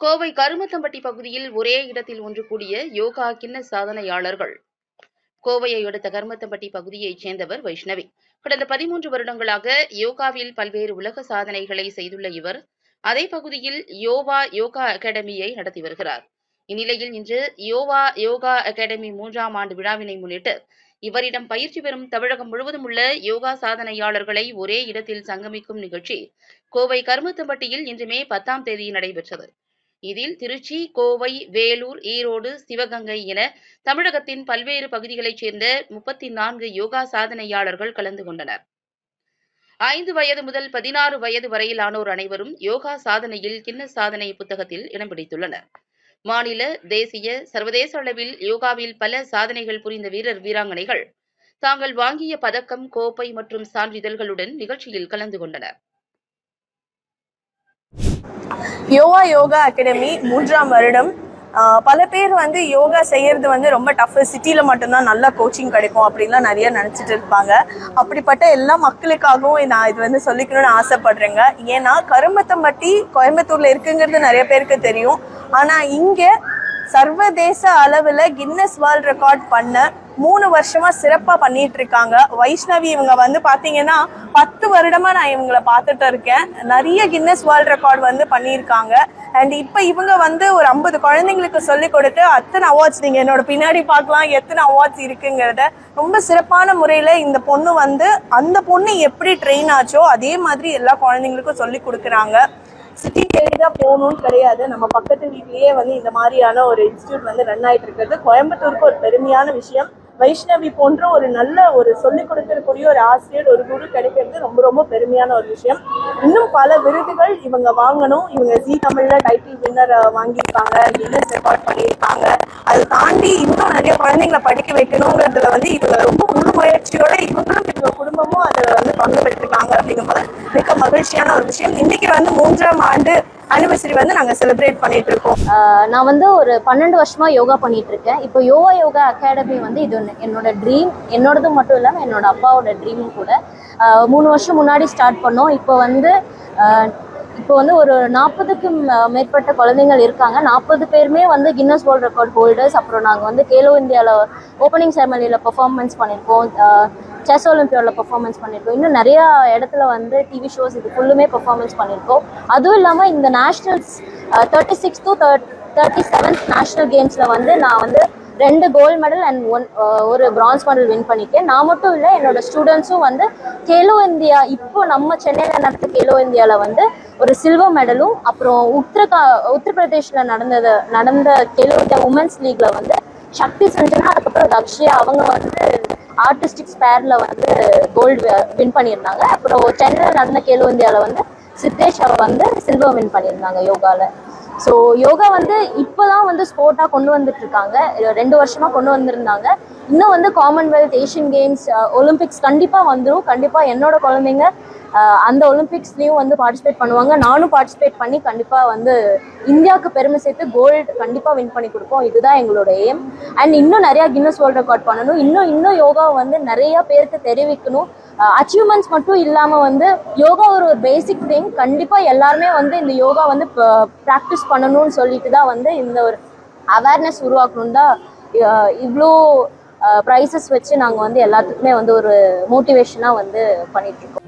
கோவை கருமத்தம்பட்டி பகுதியில் ஒரே இடத்தில் ஒன்று கூடிய யோகா கிண்ண சாதனையாளர்கள். கோவையை அடுத்த கருமத்தம்பட்டி பகுதியைச் சேர்ந்தவர் வைஷ்ணவி. கடந்த பதிமூன்று வருடங்களாக யோகாவில் பல்வேறு உலக சாதனைகளை செய்துள்ள இவர் அதே பகுதியில் யோவா யோகா அகாடமியை நடத்தி வருகிறார். இந்நிலையில் இன்று யோவா யோகா அகாடமி மூன்றாம் ஆண்டு விழாவினை முன்னிட்டு இவரிடம் பயிற்சி பெறும் தமிழகம் முழுவதும் உள்ள யோகா சாதனையாளர்களை ஒரே இடத்தில் சங்கமிக்கும் நிகழ்ச்சி கோவை கருமத்தம்பட்டியில் இன்று மே பத்தாம் தேதி நடைபெற்றது. இதில் திருச்சி கோவை வேலூர் ஈரோடு சிவகங்கை என தமிழகத்தின் பல்வேறு பகுதிகளைச் சேர்ந்த முப்பத்தி நான்கு யோகா சாதனையாளர்கள் கலந்து கொண்டனர். ஐந்து வயது முதல் பதினாறு வயது வரையிலானோர் அனைவரும் யோகா சாதனையில் கின்ன சாதனை புத்தகத்தில் இடம் பிடித்துள்ளனர். மாநில தேசிய சர்வதேச அளவில் யோகாவில் பல சாதனைகள் புரிந்த வீரர் வீராங்கனைகள் தாங்கள் வாங்கிய பதக்கம் கோப்பை மற்றும் சான்றிதழ்களுடன் நிகழ்ச்சியில் கலந்து கொண்டனர். யோகா யோகா அகாடமி மூன்றாம் வருடம். பல பேர் வந்து யோகா செய்யறது வந்து ரொம்ப டஃப் சிட்டியில் மட்டும்தான் நல்ல கோச்சிங் கிடைக்கும் அப்படின்லாம் நிறைய நினச்சிட்டு இருப்பாங்க. அப்படிப்பட்ட எல்லா மக்களுக்காகவும் நான் இது வந்து சொல்லிக்கணும்னு ஆசைப்படுறேங்க. ஏன்னா கரும்பத்தம்பட்டி கோயம்புத்தூரில் இருக்குங்கிறது நிறைய பேருக்கு தெரியும். ஆனால் இங்கே சர்வதேச அளவில் கின்னஸ் வேர்ல்ட் ரெக்கார்ட் பண்ண மூணு வருஷமா சிறப்பா பண்ணிட்டு இருக்காங்க. வைஷ்ணவி இவங்க வந்து பாத்தீங்கன்னா பத்து வருடமா நான் இவங்களை பார்த்துட்டு இருக்கேன். நிறைய கின்னஸ் வேர்ல்ட் ரெக்கார்ட் வந்து பண்ணியிருக்காங்க. அண்ட் இப்போ இவங்க வந்து ஒரு ஐம்பது குழந்தைங்களுக்கு சொல்லி கொடுத்து அத்தனை அவார்ட்ஸ் நீங்க என்னோட பின்னாடி பார்க்கலாம் எத்தனை அவார்ட்ஸ் இருக்குங்கிறத ரொம்ப சிறப்பான முறையில இந்த பொண்ணு வந்து அந்த பொண்ணு எப்படி ட்ரெயின் ஆச்சோ அதே மாதிரி எல்லா குழந்தைங்களுக்கும் சொல்லி கொடுக்குறாங்க. சிட்டி தேடி தான் போகணும்னு கிடையாது. நம்ம பக்கத்து வீட்லயே வந்து இந்த மாதிரியான ஒரு இன்ஸ்டியூட் வந்து ரன் ஆயிட்டு இருக்கிறது. கோயம்புத்தூருக்கு ஒரு பெருமையான விஷயம். வைஷ்ணவி போன்ற ஒரு நல்ல ஒரு சொல்லிக் கொடுக்கக்கூடிய ஒரு ஆசிரியர் ஒரு குரு கிடைக்கிறது ரொம்ப ரொம்ப பெருமையான ஒரு விஷயம். இன்னும் பல விருதுகள் இவங்க வாங்கணும். இவங்க ஜி தமிழ்ல டைட்டில் வின்னர் வாங்கியிருக்காங்க கின்னஸ் ரெக்கார்ட் பண்ணியிருக்காங்க அதை தாண்டி இன்னும் நிறைய குழந்தைங்களை படிக்க வைக்கணுங்கிறதுல வந்து இவங்க ரொம்ப முழு முயற்சியோட இவங்களும் இவங்க குடும்பமும் அதை பங்கு பெற்றிருக்காங்க அப்படிங்கும்போது மிக மகிழ்ச்சியான ஒரு விஷயம். இன்னைக்கு வந்து மூன்றாம் ஆண்டு அனிவர்சரி வந்து நாங்கள் செலிப்ரேட் பண்ணிட்டு இருக்கோம் நான் வந்து ஒரு பன்னெண்டு வருஷமா யோகா பண்ணிட்டு இருக்கேன் இப்போ யோகா யோகா அகாடமி வந்து இது ஒன்று என்னோட ட்ரீம் என்னோடது மட்டும் இல்லாமல் என்னோட அப்பாவோட ட்ரீமும் கூட. மூணு வருஷம் முன்னாடி ஸ்டார்ட் பண்ணோம். இப்போ வந்து இப்போ வந்து ஒரு நாற்பதுக்கும் மேற்பட்ட குழந்தைங்கள் இருக்காங்க. நாற்பது பேருமே வந்து கின்னஸ் வேர்ல்ட் ரெக்கார்ட் ஹோல்டர்ஸ் அப்புறம் நாங்கள் வந்து கேலோ இந்தியாவில் ஓப்பனிங் செரமனியில் பெர்ஃபார்மன்ஸ் பண்ணியிருக்கோம். செஸ் ஒலிம்பியாவில் பர்ஃபார்மன்ஸ் பண்ணியிருக்கோம் இன்னும் நிறையா இடத்துல வந்து டிவி ஷோஸ் இது ஃபுல்லுமே பர்ஃபார்மன்ஸ் பண்ணியிருக்கோம் அதுவும் இல்லாமல் இந்த nationals thirty six to thirty seventh national கேம்ஸில் வந்து நான் வந்து ரெண்டு கோல்டு மெடல் அண்ட் ஒன் ஒரு பிரான்ஸ் மெடல் வின் பண்ணியிருக்கேன் நான் மட்டும் இல்லை என்னோட ஸ்டூடெண்ட்ஸும் வந்து கேலோ இந்தியா இப்போ நம்ம சென்னையில் நடந்த கேலோ இந்தியாவில் வந்து ஒரு சில்வர் மெடலும் அப்புறம் உத்தரகா உத்தரப்பிரதேஷில் நடந்தது நடந்த கேலோ இந்தியா உமன்ஸ் லீக்ல வந்து சக்தி சஞ்சனா அதுக்கப்புறம் தக்ஷியா அவங்க வந்து ஆர்டிஸ்டிக் ஸ்பேரில் வந்து கோல்டு வின் பண்ணியிருந்தாங்க. அப்புறம் சென்னையில் நடந்த கேலோ இந்தியாவில் வந்து சித்தேஷ் வந்து சில்வர் வின் பண்ணியிருந்தாங்க யோகாவில் ஸோ யோகா வந்து இப்போ தான் வந்து ஸ்போர்ட்டாக கொண்டு வந்துட்டு இருக்காங்க. ரெண்டு வருஷமாக கொண்டு வந்திருந்தாங்க. இன்னும் வந்து காமன்வெல்த் ஏஷியன் கேம்ஸ் ஒலிம்பிக்ஸ் கண்டிப்பாக வந்துடும் கண்டிப்பாக என்னோட குழந்தைங்க அந்த ஒலிம்பிக்ஸ்லேயும் வந்து பார்ட்டிசிபேட் பண்ணுவாங்க. நானும் பார்ட்டிசிபேட் பண்ணி கண்டிப்பாக வந்து இந்தியாவுக்கு பெருமை சேர்த்து கோல்டு கண்டிப்பாக வின் பண்ணி கொடுப்போம். இதுதான் எங்களோட எய்ம் அண்ட் இன்னும் நிறையா கின்னஸ் வேர்ல்ட் ரெக்கார்ட் பண்ணணும். இன்னும் இன்னும் யோகாவை வந்து நிறைய பேருக்கு தெரிவிக்கணும். அச்சீவ்மெண்ட்ஸ் மட்டும் இல்லாமல் வந்து யோகா ஒரு ஒரு பேசிக் திங் கண்டிப்பாக எல்லாருமே வந்து இந்த யோகா வந்து ப்ராக்டிஸ் பண்ணணும்னு சொல்லிட்டு தான் வந்து இந்த ஒரு அவேர்னஸ் உருவாக்கணும் தான் இவ்வளோ ப்ரைஸஸ் வச்சு நாங்கள் வந்து எல்லாத்துக்குமே வந்து ஒரு மோட்டிவேஷனாக வந்து பண்ணிட்டு இருக்கோம்.